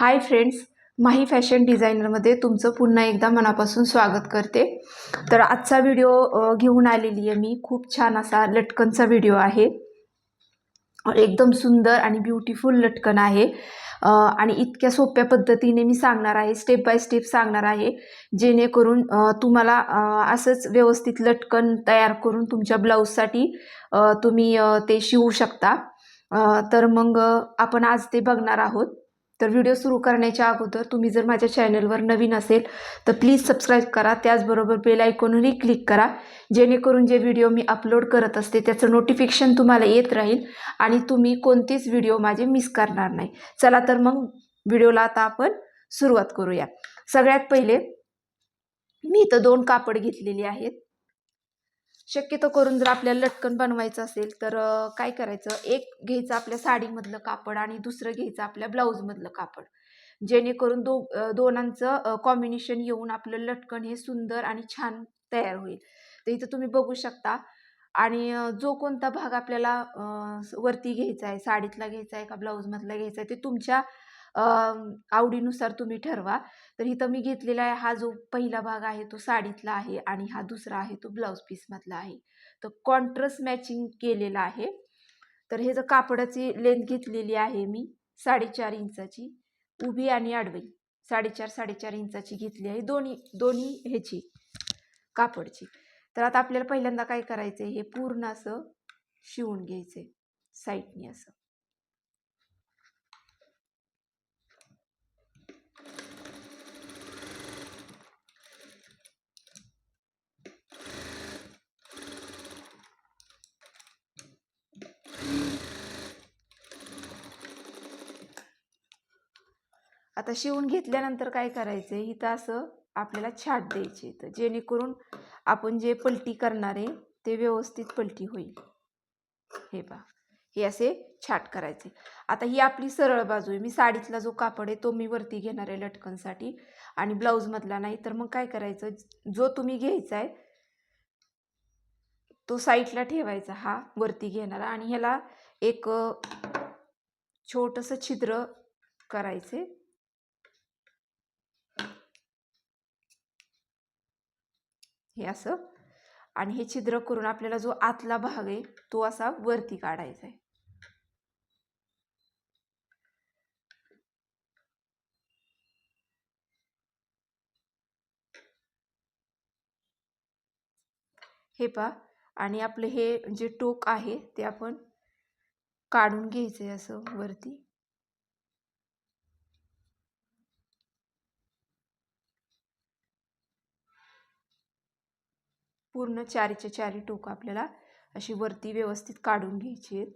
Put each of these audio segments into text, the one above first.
Hi friends माही fashion डिझायनरमध्ये तुमचं पुन्हा एकदा मनापासून स्वागत करते. तर आजचा व्हिडिओ घेऊन आलेली आहे मी. खूप छान असा लटकनचा व्हिडिओ आहे. एकदम सुंदर आणि ब्युटिफुल लटकन आहे. आणि इतक्या सोप्या पद्धतीने मी सांगणार आहे स्टेप बाय स्टेप सांगणार आहे. जेणेकरून तुम्हाला असंच व्यवस्थित लटकन तयार करून तुमच्या ब्लाऊजसाठी तुम्ही ते शिवू शकता. तर मग आपण आज ते बघणार आहोत. तर व्हिडिओ सुरू करण्याच्या अगोदर तुम्ही जर माझ्या चॅनलवर नवीन असेल तर प्लीज सबस्क्राईब करा. त्याचबरोबर बेल आयकॉनवरही क्लिक करा. जेणेकरून जे व्हिडिओ मी अपलोड करत असते त्याचं नोटिफिकेशन तुम्हाला येत राहील आणि तुम्ही कोणतीच व्हिडिओ माझे मिस करणार नाही. चला तर मग व्हिडिओला आता आपण सुरुवात करूया. सगळ्यात पहिले मी इथं दोन कापड घेतलेली आहेत. शक्यतो करून जर आपल्याला लटकन बनवायचं असेल तर काय करायचं? एक घ्यायचं आपल्या साडीमधलं कापड आणि दुसरं घ्यायचं आपल्या ब्लाऊजमधलं कापड. जेणेकरून दो दोनांचं कॉम्बिनेशन येऊन आपलं लटकन हे सुंदर आणि छान तयार होईल. तर इथं तुम्ही बघू शकता. आणि जो कोणता भाग आपल्याला वरती घ्यायचा आहे साडीतला घ्यायचा आहे का ब्लाऊजमधला घ्यायचा आहे ते तुमच्या आवडीनुसार तुम्ही ठरवा. तर इथं मी घेतलेला आहे हा जो पहिला भाग आहे तो साडीतला आहे आणि हा दुसरा आहे तो ब्लाऊज पीसमधला आहे. तर कॉन्ट्रस मॅचिंग केलेला आहे. तर हे जर कापडाची लेंथ घेतलेली आहे मी साडेचार इंचाची उभी आणि आडवी. साडेचार साडेचार इंचाची घेतली आहे दोन्ही दोन्ही ह्याची कापडची. तर आता आपल्याला पहिल्यांदा काय करायचं आहे हे पूर्ण असं शिवून घ्यायचं आहे साईडने असं. आता शिवून घेतल्यानंतर काय करायचं? आहे इथं असं आपल्याला छाट द्यायचे इथं. जेणेकरून आपण जे पलटी करणार आहे ते व्यवस्थित पलटी होईल. हे बा हे असे छाट करायचे. आता ही आपली सरळ बाजू आहे. मी साडीतला जो कापड आहे तो मी वरती घेणार आहे लटकनसाठी. आणि ब्लाऊजमधला नाही तर मग काय करायचं? जो तुम्ही घ्यायचा आहे तो साईडला ठेवायचा हा वरती घेणारा. आणि ह्याला एक छोटंसं छिद्र करायचे. हे असं. आणि हे छिद्र करून आपल्याला जो आतला भाग आहे तो असा वरती काढायचा आहे. हे पहा. आणि आपलं हे जे टोक आहे ते आपण काढून घ्यायचं आहे असं वरती. पूर्ण चारीच्या चारी टोक आपल्याला अशी वरती व्यवस्थित काढून घ्यायची आहेत.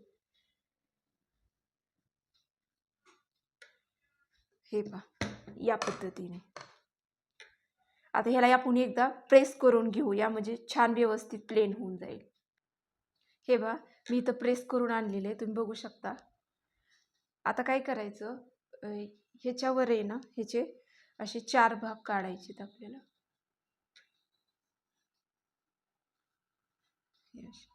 हे पहा या पद्धतीने. आता ह्याला आपण एकदा प्रेस करून घेऊया म्हणजे छान व्यवस्थित प्लेन होऊन जाईल. हे बा मी इथं प्रेस करून आणलेलं आहे तुम्ही बघू शकता. आता काय करायचं? ह्याच्यावर आहे ना ह्याचे असे चार भाग काढायचे आहेत आपल्याला. Yes.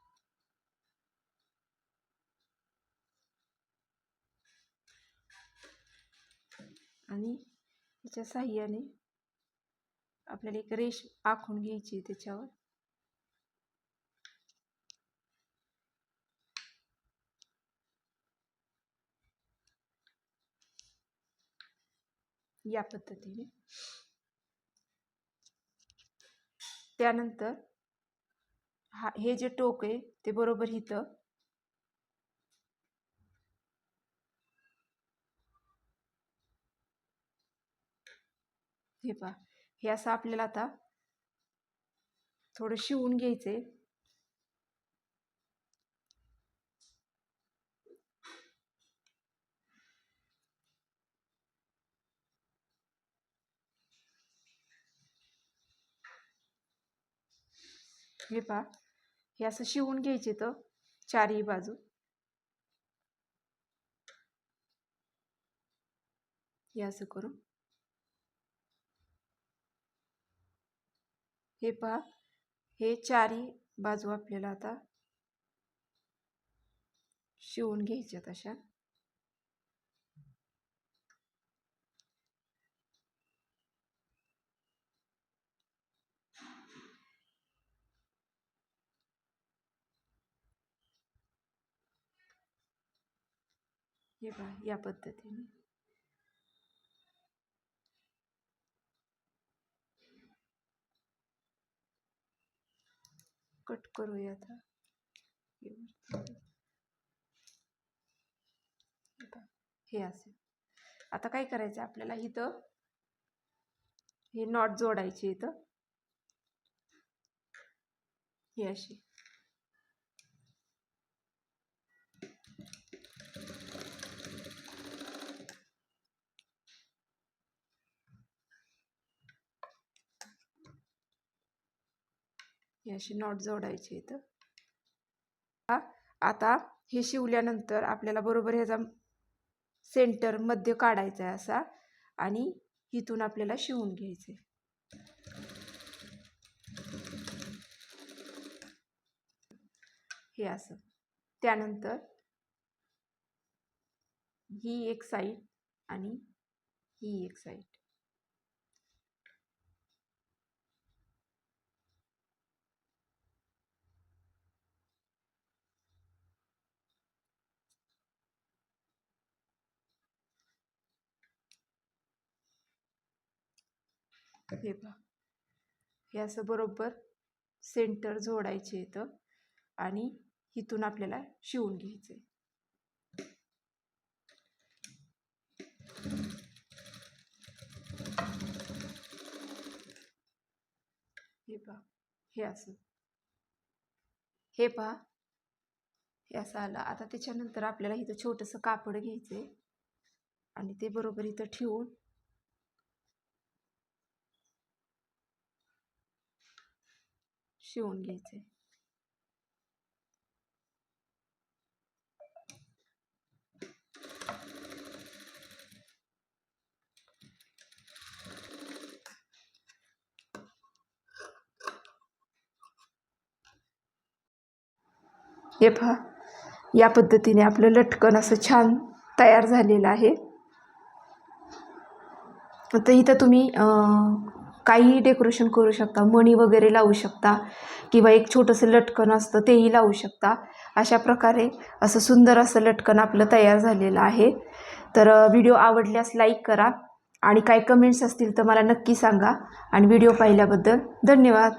आणि त्याच्या साह्याने आपल्याला एक रेष आखून घ्यायची आहे त्याच्यावर या पद्धतीने त्यानंतर हा हे जे टोक आहे ते बरोबर इथं हे पहा हे असं आपल्याला आता थोडं शिवून घ्यायचंय. हे पहा हे असं शिवून घ्यायचे तर चारही बाजू. हे असं करून. हे पहा हे चारही बाजू आपल्याला आता शिवून घ्यायच्यात अशा. हे पहा या पद्धतीने. कट करूया आता. हे असेल हे आता काय करायचं आपल्याला इथं हे नॉट जोडायचे इथं. हे अशी. हे अशी नॉट जोडायची इथं. आता हे शिवल्यानंतर आपल्याला बरोबर ह्याचा सेंटर मध्य काढायचा आहे असा आणि इथून आपल्याला शिवून घ्यायचे. हे असं. त्यानंतर ही एक साईड आणि ही एक साईड हे पहा. हे असं बरोबर सेंटर जोडायचे इथं आणि इथून आपल्याला शिवून घ्यायचे हे पहा. हे असं. हे पहा. हे असं आलं. आता त्याच्यानंतर आपल्याला इथं छोटंसं कापड घ्यायचं आहे आणि ते बरोबर इथं ठेवून शिवून घ्यायचे. हे पहा या पद्धतीने आपलं लटकन असं छान तयार झालेलं आहे. आता इथं तुम्ही काहीही डेकोरेशन करू शकता मणी वगैरे लावू शकता किंवा एक छोटंसं लटकन असतं तेही लावू शकता. अशा प्रकारे असं सुंदर असं लटकन आपलं तयार झालेलं आहे. तर व्हिडिओ आवडल्यास लाईक करा आणि काय कमेंट्स असतील तर मला नक्की सांगा. आणि व्हिडिओ पाहिल्याबद्दल धन्यवाद.